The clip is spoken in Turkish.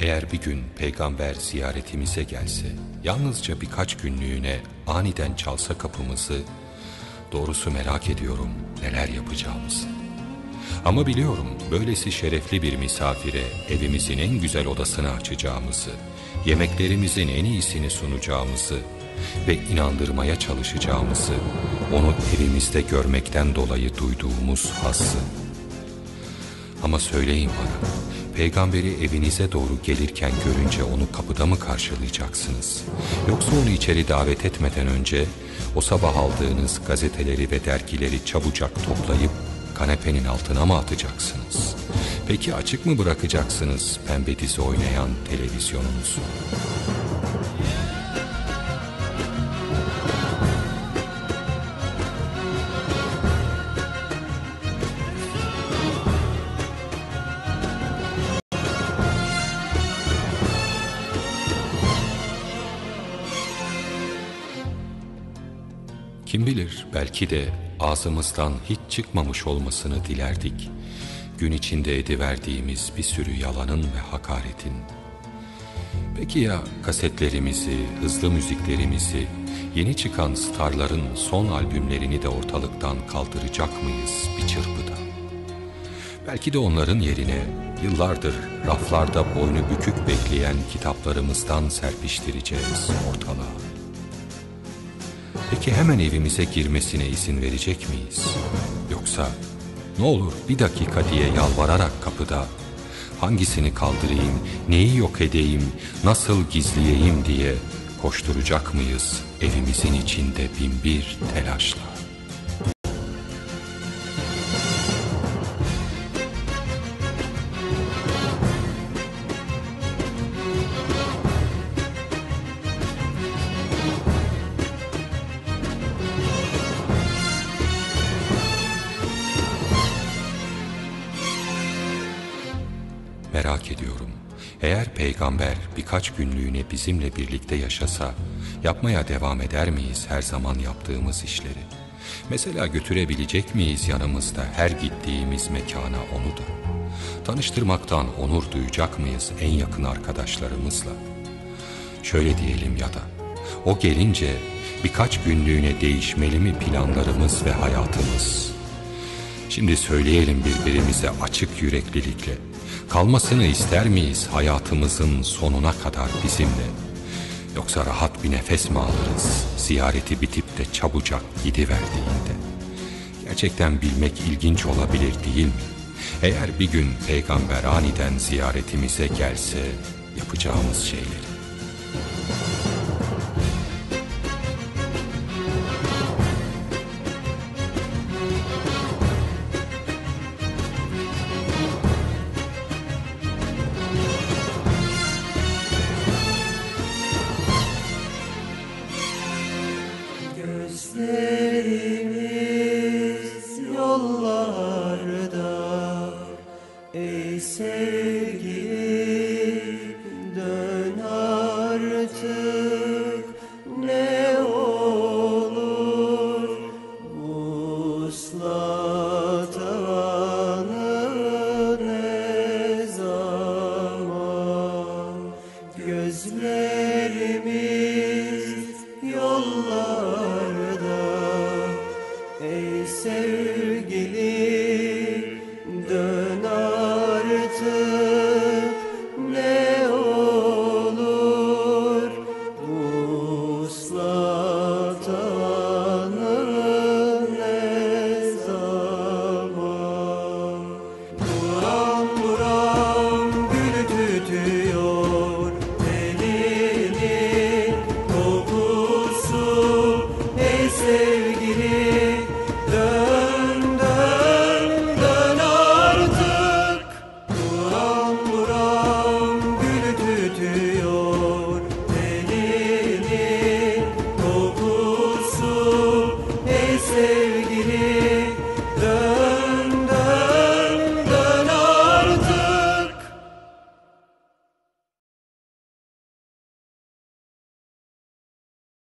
Eğer bir gün peygamber ziyaretimize gelse, yalnızca birkaç günlüğüne aniden çalsa kapımızı, doğrusu merak ediyorum neler yapacağımızı. Ama biliyorum böylesi şerefli bir misafire evimizin en güzel odasını açacağımızı, yemeklerimizin en iyisini sunacağımızı ve inandırmaya çalışacağımızı, onu evimizde görmekten dolayı duyduğumuz hazzı. Ama söyleyin bana, peygamberi evinize doğru gelirken görünce onu kapıda mı karşılayacaksınız? Yoksa onu içeri davet etmeden önce o sabah aldığınız gazeteleri ve dergileri çabucak toplayıp kanepenin altına mı atacaksınız? Peki açık mı bırakacaksınız pembe dizi oynayan televizyonunuzu? Kim bilir belki de ağzımızdan hiç çıkmamış olmasını dilerdik. Gün içinde ediverdiğimiz bir sürü yalanın ve hakaretin. Peki ya kasetlerimizi, hızlı müziklerimizi, yeni çıkan starların son albümlerini de ortalıktan kaldıracak mıyız bir çırpıda? Belki de onların yerine yıllardır raflarda boynu bükük bekleyen kitaplarımızdan serpiştireceğiz ortalığa. Peki hemen evimize girmesine izin verecek miyiz? Yoksa ne olur bir dakika diye yalvararak kapıda hangisini kaldırayım, neyi yok edeyim, nasıl gizleyeyim diye koşturacak mıyız evimizin içinde bin bir telaşla? Merak ediyorum. Eğer peygamber birkaç günlüğüne bizimle birlikte yaşasa, yapmaya devam eder miyiz her zaman yaptığımız işleri? Mesela götürebilecek miyiz yanımızda her gittiğimiz mekana onu da? Tanıştırmaktan onur duyacak mıyız en yakın arkadaşlarımızla? Şöyle diyelim ya da, o gelince birkaç günlüğüne değişmeli mi planlarımız ve hayatımız? Şimdi söyleyelim birbirimize açık yüreklilikle, Kalmasını ister miyiz hayatımızın sonuna kadar bizimle? Yoksa rahat bir nefes mi alırız ziyareti bitip de çabucak gidiverdiğinde? Gerçekten bilmek ilginç olabilir değil mi? Eğer bir gün peygamber aniden ziyaretimize gelse yapacağımız şeyleri. sei.